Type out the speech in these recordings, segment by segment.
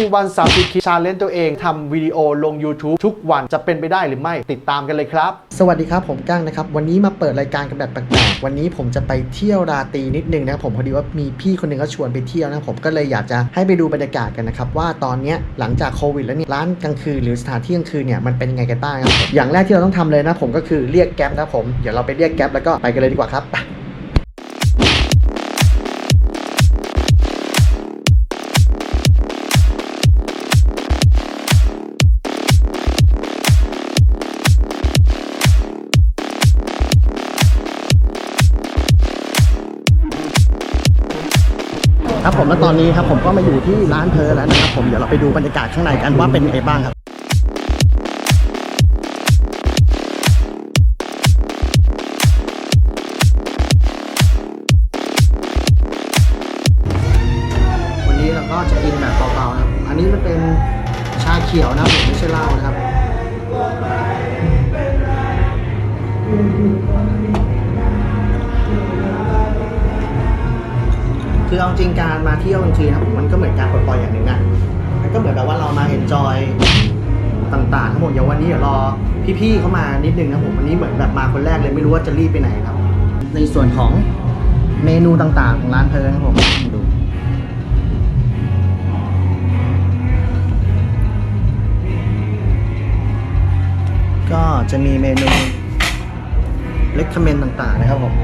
30วัน 30 คลิปชาเลนจ์ตัวเองทำวิดีโอลง YouTube ทุกวันจะเป็นไปได้หรือไม่ติดตามกันเลยครับ สวัสดีครับผมก้างนะครับ วันนี้มาเปิดรายการกันแบบแปลกๆวันนี้ผมจะไปเที่ยวราตรีนิดนึงนะครับผมพอดีว่ามีพี่คนหนึ่งก็ชวนไปเที่ยวนะผมก็เลยอยากจะให้ไปดูบรรยากาศกันนะครับว่าตอนนี้หลังจากโควิดแล้วเนี่ยร้านกลางคืนหรือสถานที่กลางคืนเนี่ยมันเป็นยังไงกันบ้างครับอย่างแรกที่เราต้องทำเลยนะผมก็คือเรียกแก๊ปนะผมเดี๋ยวเราไปเรียกแก๊ปแล้วก็ไปกันเลยดีกว่าครับ ครับผมแล้วตอนนี้ครับผมก็มาอยู่ที่ร้านเพอแล้วนะครับผมเดี๋ยวเราไปดูบรรยากาศข้างในกันว่าเป็นยังไงบ้างครับวันนี้เราก็จะกินแบบเบาๆนะครับอันนี้มันเป็นชาเขียวนะครับผมไม่ใช่เหล้านะครับ คือเอาจริงการมาเที่ยวกลางคืนะครับผมมันก็เหมือนการปลดปล่อยอย่างหนึ่งนะมันก็เหมือนแบบว่าเรามาเอนจอยต่างๆครับผมดอย่างวันนี้เดี๋ยวรอพี่ๆเข้ามานิดนึงนะผมวันนี้เหมือนแบบมาคนแรกเลยไม่รู้ว่าจะรีบไปไหนครับ ในส่วนของเมนูต่างๆ ของร้านเพลินครับผมดูก็จะมีเมนูเล็กคเมนต่างๆนะครับผม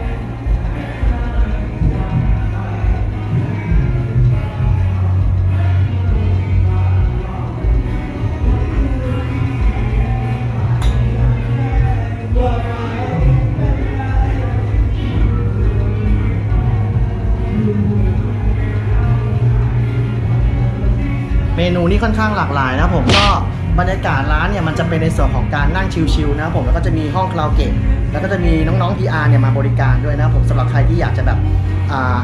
นูนี่ค่อนข้างหลากหลายนะผมก็บรรยากาศร้านเนี่ยมันจะเป็นในส่วนของการนั่งชิลๆนะผมแล้วก็จะมีห้องคาราโอเกะแล้วก็จะมีน้องๆ PR เนี่ยมาบริการด้วยนะผมสำหรับใครที่อยากจะแบบ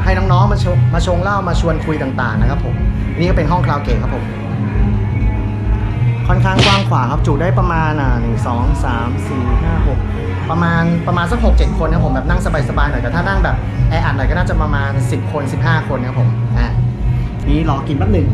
ให้น้องๆมาชมาชงเหล้ามาชวนคุยต่างๆนะครับผมนี่ก็เป็นห้องคาราโอเกะครับผม ค่อนข้างกว้างขวางครับจุได้ประมาณหนึ่งสองสามสี่ห้าหกประมาณประมาณสักหกเจ็ดคนนะผมแบบนั่งสบายๆหน่อยแต่ถ้านั่งแบบแออัดหน่อยก็น่าจะประมาณ10คน15คนนะครับผมอ่านี่รอกินแป๊บหนึ่ง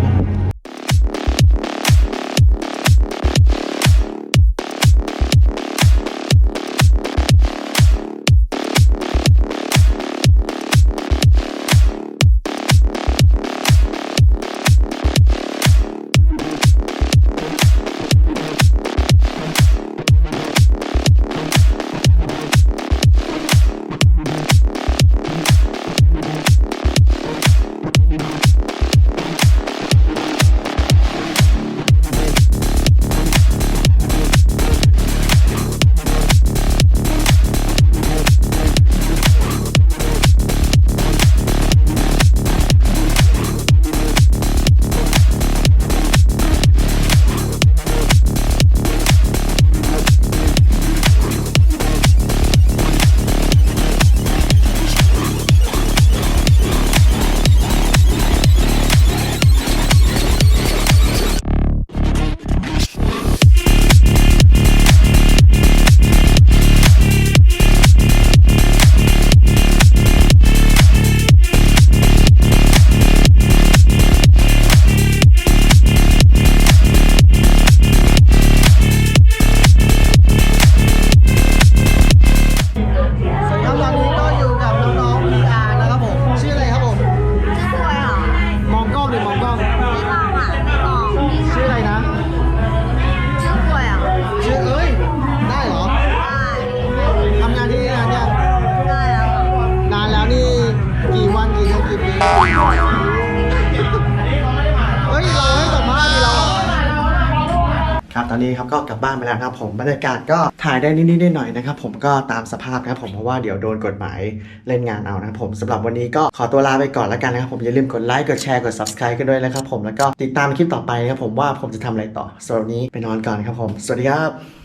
ครับตอนนี้ครับก็กลับบ้านไปแล้วครับผมบรรยากาศก็ถ่ายได้นิดๆหน่อยๆนะครับผมก็ตามสภาพนะครับผมเพราะว่าเดี๋ยวโดนกฎหมายเล่นงานเอานะครับผมสำหรับวันนี้ก็ขอตัวลาไปก่อนแล้วกันนะครับผมอย่าลืมกดไลค์กดแชร์กด subscribe กันด้วยนะครับผมแล้วก็ติดตามคลิปต่อไปนะครับผมว่าผมจะทำอะไรต่อสำหรับวันนี้ไปนอนก่อนครับผมสวัสดีครับ